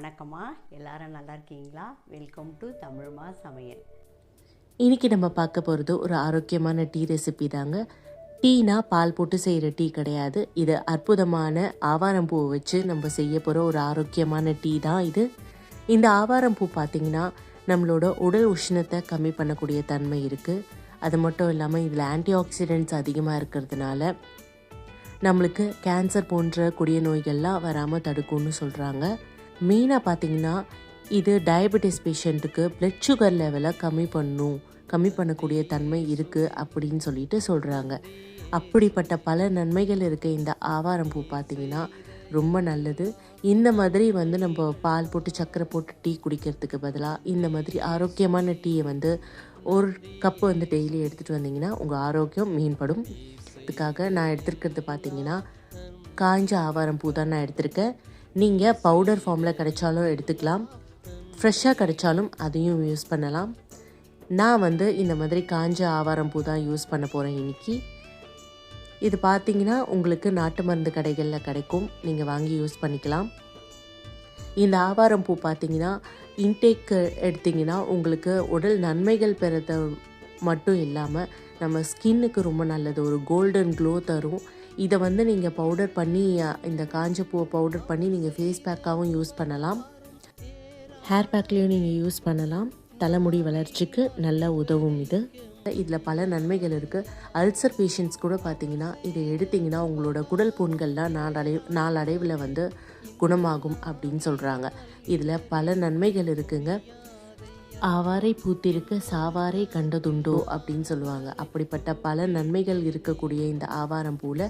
வணக்கம்மா. எல்லாரும் நல்லா இருக்கீங்களா? வெல்கம் டு தமிழ்மா சமையல். இன்னைக்கு நம்ம பார்க்க போகிறது ஒரு ஆரோக்கியமான டீ ரெசிபி தாங்க. டீனா பால் போட்டு செய்கிற டீ கிடையாது. இது அற்புதமான ஆவாரம்பூவை வச்சு நம்ம செய்ய போகிற ஒரு ஆரோக்கியமான டீ தான் இது. இந்த ஆவாரம்பூ பார்த்திங்கன்னா நம்மளோட உடல் உஷ்ணத்தை கம்மி பண்ணக்கூடிய தன்மை இருக்குது அது மட்டும் இல்லாமல் இதில் ஆன்டி ஆக்சிடென்ட்ஸ் அதிகமாக இருக்கிறதுனால நம்மளுக்கு கேன்சர் போன்ற கொடிய நோய்கள்லாம் வராமல் தடுக்கும்னு சொல்கிறாங்க மெயினாக பார்த்தீங்கன்னா இது டயபெட்டிஸ் பேஷண்ட்டுக்கு பிளட் சுகர் லெவலை கம்மி பண்ணும். கம்மி பண்ணக்கூடிய தன்மை இருக்குது அப்படின்னு சொல்லிட்டு சொல்கிறாங்க அப்படிப்பட்ட பல நன்மைகள் இருக்க இந்த ஆவாரம் பூ பார்த்தீங்கன்னா ரொம்ப நல்லது. இந்த மாதிரி வந்து நம்ம பால் போட்டு சர்க்கரை போட்டு டீ குடிக்கிறதுக்கு பதிலாக இந்த மாதிரி ஆரோக்கியமான டீயை வந்து ஒரு கப்பு வந்து டெய்லி எடுத்துகிட்டு வந்தீங்கன்னா உங்கள் ஆரோக்கியம் மேம்படும். இதுக்காக நான் எடுத்துருக்கிறது பார்த்திங்கன்னா காஞ்ச ஆவாரம் பூ தான் நான் எடுத்திருக்கேன். நீங்கள் பவுடர் ஃபார்மில் கிடைச்சாலும் எடுத்துக்கலாம். ஃப்ரெஷ்ஷாக கிடைச்சாலும் அதையும் யூஸ் பண்ணலாம். நான் வந்து இந்த மாதிரி காஞ்ச ஆவாரம் பூ தான் யூஸ் பண்ண போகிறேன் இன்னைக்கு. இது பார்த்தீங்கன்னா உங்களுக்கு நாட்டு மருந்து கடைகளில் கிடைக்கும். நீங்கள் வாங்கி யூஸ் பண்ணிக்கலாம். இந்த ஆவாரம் பூ பார்த்தீங்கன்னா இன்டேக் எடுத்திங்கன்னா உங்களுக்கு உடல் நன்மைகள் பெறத மட்டும் இல்லாமல் நம்ம ஸ்கின்னுக்கு ரொம்ப நல்லது. ஒரு கோல்டன் க்ளோ தரும். இதை வந்து நீங்கள் பவுடர் பண்ணி இந்த காஞ்ச பூவை பவுடர் பண்ணி நீங்கள் ஃபேஸ் பேக்காகவும் யூஸ் பண்ணலாம். ஹேர் பேக்லேயும் நீங்கள் யூஸ் பண்ணலாம். தலைமுடி வளர்ச்சிக்கு நல்ல உதவும் இது. இதில் பல நன்மைகள் இருக்குது அல்சர் பேஷண்ட்ஸ் கூட பார்த்தீங்கன்னா இதை எடுத்திங்கன்னா உங்களோட குடல் புண்கள்லாம் நாளடை நாளடைவில் வந்து குணமாகும் அப்படின்னு சொல்கிறாங்க இதில் பல நன்மைகள் இருக்குங்க. ஆவாரை பூத்திருக்க சாவாரை கண்டதுண்டோ அப்படின்னு சொல்லுவாங்க. அப்படிப்பட்ட பல நன்மைகள் இருக்கக்கூடிய இந்த ஆவாரம் பூவில்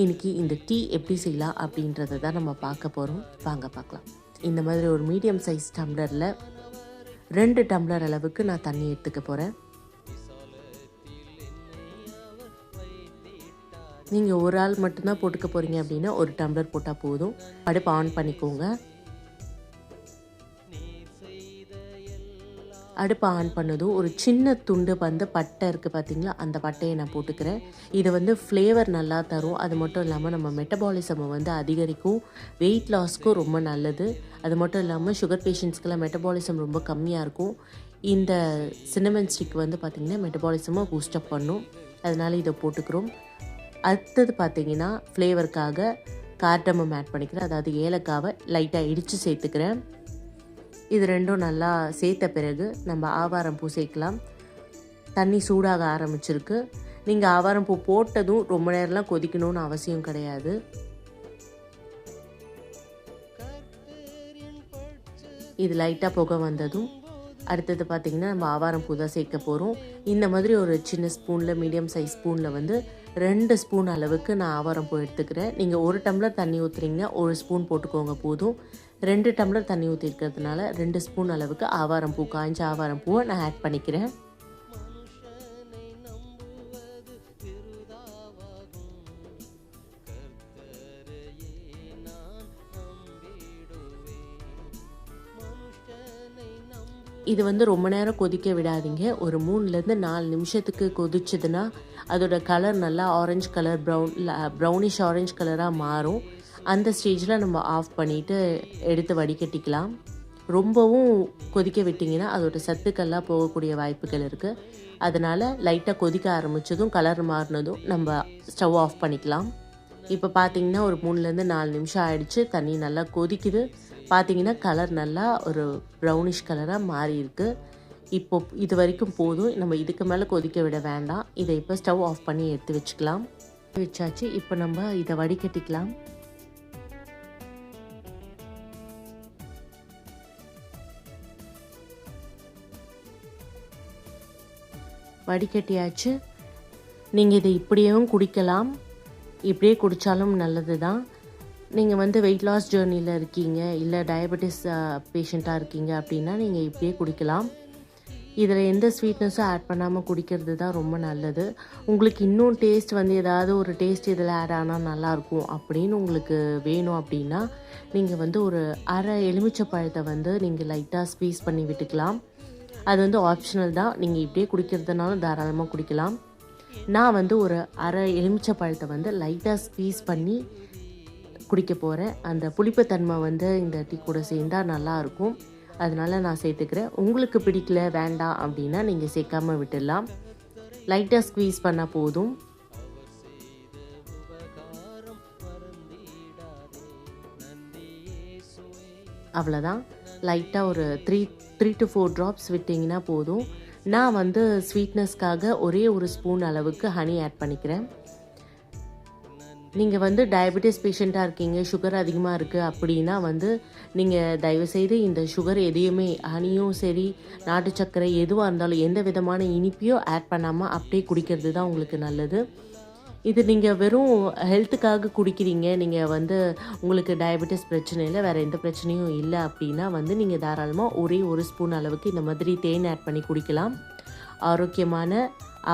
இன்னைக்கு இந்த டீ எப்படி செய்யலாம் அப்படின்றத தான் நம்ம பார்க்க போகிறோம் வாங்க பார்க்கலாம். இந்த மாதிரி ஒரு மீடியம் சைஸ் டம்ளரில் ரெண்டு டம்ளர் அளவுக்கு நான் தண்ணி எடுத்துக்க போகிறேன் நீங்கள் ஒரு ஆள் மட்டும்தான் போட்டுக்க போகிறீங்க அப்படின்னா ஒரு டம்ளர் போட்டால் போதும். அடுப்பு ஆன் பண்ணிக்கோங்க. அடுப்பை ஆன் பண்ணதும் ஒரு சின்ன துண்டு வந்து பட்டை இருக்குது பார்த்தீங்களா அந்த பட்டையை நான் போட்டுக்கிறேன். இது வந்து ஃப்ளேவர் நல்லா தரும். அது மட்டும் இல்லாமல் நம்ம மெட்டபாலிசமை வந்து அதிகரிக்கும். வெயிட் லாஸ்க்கும் ரொம்ப நல்லது. அது மட்டும் இல்லாமல் சுகர் பேஷண்ட்ஸ்க்கெல்லாம் மெட்டபாலிசம் ரொம்ப கம்மியாக இருக்கும். இந்த சின்னமன் ஸ்டிக் வந்து பார்த்திங்கன்னா மெட்டபாலிசமாக பூஸ்டப் பண்ணும். அதனால் இதை போட்டுக்கிறோம். அடுத்தது பார்த்தீங்கன்னா ஃப்ளேவருக்காக கார்டமம் ஆட் பண்ணிக்கிறேன். அதாவது ஏலக்காவை லைட்டாக இடித்து சேர்த்துக்கிறேன். இது ரெண்டும் நல்லா சேர்த்த பிறகு நம்ம ஆவாரம் பூ சேர்க்கலாம். தண்ணி சூடாக ஆரம்பிச்சிருக்கு. நீங்கள் ஆவாரம் பூ போட்டதும் ரொம்ப நேரம்லாம் கொதிக்கணும்னு அவசியம் கிடையாது. இது லைட்டாக புகை வந்ததும் அடுத்தது பார்த்திங்கன்னா நம்ம ஆவாரம் பூ தான் சேர்க்க போகிறோம் இந்த மாதிரி ஒரு சின்ன ஸ்பூனில் மீடியம் சைஸ் ஸ்பூனில் வந்து ரெண்டு ஸ்பூன் அளவுக்கு நான் ஆவாரம் பூ எடுத்துக்கிறேன். நீங்கள் ஒரு டம்ளர் தண்ணி ஊற்றுறீங்கன்னா ஒரு ஸ்பூன் போட்டுக்கோங்க போதும். ரெண்டு டம்ளர் தண்ணி ஊற்றிருக்கிறதுனால ரெண்டு ஸ்பூன் அளவுக்கு ஆவாரம் பூ காய்ஞ்ச ஆவாரம் பூவை நான் ஆட் பண்ணிக்கிறேன். இது வந்து ரொம்ப நேரம் கொதிக்க விடாதீங்க. ஒரு மூணுலேருந்து நாலு நிமிஷத்துக்கு கொதிச்சதுன்னா அதோட கலர் நல்லா orange colour brown brownish orange கலராக மாறும். அந்த ஸ்டேஜில் நம்ம ஆஃப் பண்ணிவிட்டு எடுத்து வடிகட்டிக்கலாம். ரொம்பவும் கொதிக்க விட்டிங்கன்னா அதோட சத்துக்கள்லாம் போகக்கூடிய வாய்ப்புகள் இருக்குது அதனால் லைட்டாக கொதிக்க ஆரம்பித்ததும் கலர் மாறினதும் நம்ம ஸ்டவ் ஆஃப் பண்ணிக்கலாம். இப்போ பார்த்தீங்கன்னா ஒரு மூணுலேருந்து நாலு நிமிஷம் ஆயிடுச்சு. தண்ணி நல்லா கொதிக்குது. பார்த்தீங்கன்னா கலர் நல்லா ஒரு ப்ரௌனிஷ் கலராக மாறியிருக்கு இப்போ இது வரைக்கும் போதும். நம்ம இதுக்கு மேலே கொதிக்க விட வேண்டாம். இதை இப்போ ஸ்டவ் ஆஃப் பண்ணி எடுத்து வச்சுக்கலாம். வச்சாச்சு. இப்போ நம்ம இதை வடிகட்டிக்கலாம். வடிகட்டியாச்சு. நீங்கள் இதை இப்படியும் குடிக்கலாம். இப்படியே குடித்தாலும் நல்லது தான் நீங்கள் வந்து வெயிட் லாஸ் ஜேர்னியில் இருக்கீங்க இல்லை டயபெட்டிஸ் பேஷண்ட்டாக இருக்கீங்க அப்படின்னா நீங்கள் இப்படியே குடிக்கலாம். இதில் எந்த ஸ்வீட்னஸும் ஆட் பண்ணாமல் குடிக்கிறது தான் ரொம்ப நல்லது. உங்களுக்கு இன்னும் டேஸ்ட் வந்து ஏதாவது ஒரு டேஸ்ட் இதில் ஆட் ஆனால் நல்லாயிருக்கும் அப்படின்னு உங்களுக்கு வேணும் அப்படின்னா நீங்கள் வந்து ஒரு அரை எலுமிச்சை பழத்தை வந்து நீங்கள் லைட்டாக ஸ்பீஸ் பண்ணி விட்டுக்கலாம். அது வந்து ஆப்ஷனல் தான். நீங்கள் இப்படியே குடிக்கிறதுனாலும் தாராளமாக குடிக்கலாம். நான் வந்து ஒரு அரை எலுமிச்சை பழத்தை வந்து லைட்டாக ஸ்பீஸ் பண்ணி குடிக்க போகிறேன் அந்த புளிப்புத்தன்மை வந்து இந்த டீ கூட சேர்ந்தால் நல்லாயிருக்கும். அதனால நான் சேர்த்துக்கிறேன். உங்களுக்கு பிடிக்கல வேண்டாம் அப்படின்னா நீங்கள் சேர்க்காம விட்டுடலாம். லைட்டாக ஸ்க்வீஸ் பண்ணால் போதும். அவ்வளோதான் லைட்டாக ஒரு three three to four drops விட்டிங்கன்னா போதும். நான் வந்து ஸ்வீட்னஸ்க்காக ஒரே ஒரு ஸ்பூன் அளவுக்கு ஹனி ஆட் பண்ணிக்கிறேன். நீங்கள் வந்து டயபெட்டிஸ் பேஷண்ட்டாக இருக்கீங்க சுகர் அதிகமாக இருக்குது அப்படின்னா வந்து நீங்கள் தயவுசெய்து இந்த சுகர் எதையுமே ஹனியும் சரி நாட்டு சர்க்கரை எதுவாக இருந்தாலும் எந்த விதமான இனிப்பையும் ஆட் பண்ணாமல் அப்படியே குடிக்கிறது தான் உங்களுக்கு நல்லது. இது நீங்கள் வெறும் ஹெல்த்துக்காக குடிக்கிறீங்க நீங்கள் வந்து உங்களுக்கு டயபெட்டிஸ் பிரச்சனை இல்லை வேறு எந்த பிரச்சனையும் இல்லை அப்படின்னா வந்து நீங்கள் தாராளமாக ஒரே ஒரு ஸ்பூன் அளவுக்கு இந்த மாதிரி தேன் ஆட் பண்ணி குடிக்கலாம். ஆரோக்கியமான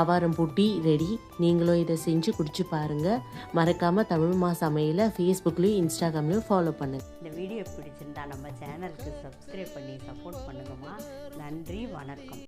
அவாரம் புட்டி ரெடி நீங்களும் இதை செஞ்சு குடிச்சு பாருங்கள் மறக்காமல் தமிழ்மா சமையலை ஃபேஸ்புக்லேயும் இன்ஸ்டாகிராம்லேயும் ஃபாலோ பண்ணுங்கள் இந்த வீடியோ பிடிச்சிருந்தா நம்ம சேனலுக்கு சப்ஸ்கிரைப் பண்ணி சப்போர்ட் பண்ணுங்கம்மா. நன்றி வணக்கம்.